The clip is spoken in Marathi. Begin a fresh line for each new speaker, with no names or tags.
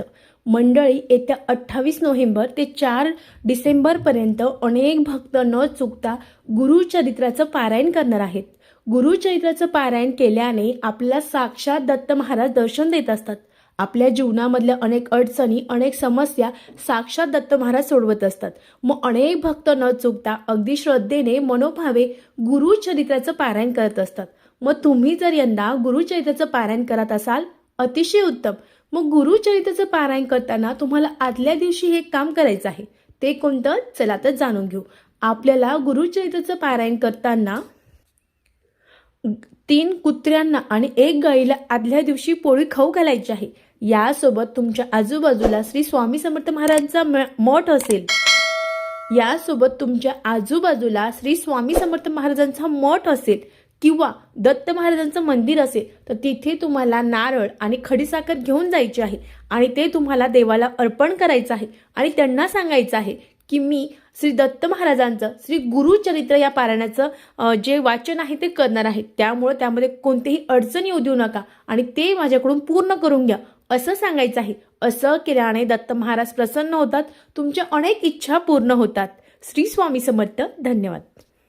असतं मंडळी येत्या अठ्ठावीस नोव्हेंबर ते चार डिसेंबरपर्यंत अनेक भक्त न चुकता गुरुचरित्राचं पारायण करणार आहेत. गुरुचरित्राचं पारायण केल्याने आपल्या साक्षात दत्त महाराज दर्शन देत असतात. आपल्या जीवनामधल्या अनेक अडचणी अनेक समस्या साक्षात दत्त महाराज सोडवत असतात. मग अनेक भक्त न चुकता अगदी श्रद्धेने मनोभावे गुरुचरित्राचं पारायण करत असतात. मग तुम्ही जर यंदा गुरुचरित्राचं पारायण करत असाल अतिशय उत्तम. मग गुरुचरित्राचं पारायण करताना तुम्हाला आदल्या दिवशी हे काम करायचं आहे. ते कोणतं? चला तर जाणून घेऊ. आपल्याला गुरुचरित्राचं पारायण करताना तीन कुत्र्यांना आणि एक गाईला आदल्या दिवशी पोळी खाऊ घालायची आहे. यासोबत तुमच्या आजूबाजूला श्री स्वामी समर्थ महाराजांचा मठ असेल. यासोबत तुमच्या आजूबाजूला श्री स्वामी समर्थ महाराजांचा मठ असेल. किंवा दत्त महाराजांचं मंदिर असेल तर तिथे तुम्हाला नारळ आणि खडीसाखर घेऊन जायची आहे आणि ते तुम्हाला देवाला अर्पण करायचं आहे. आणि त्यांना सांगायचं आहे की मी श्री दत्त महाराजांचं श्री गुरुचरित्र या पारायणाचं जे वाचन आहे ते करणार आहे. त्यामुळे त्यामध्ये कोणतीही अडचण येऊ देऊ नका आणि ते माझ्याकडून पूर्ण करून घ्या. असं सांगायचं आहे. असं केल्याने दत्त महाराज प्रसन्न होतात. तुमच्या अनेक इच्छा पूर्ण होतात. श्री स्वामी समर्थ. धन्यवाद.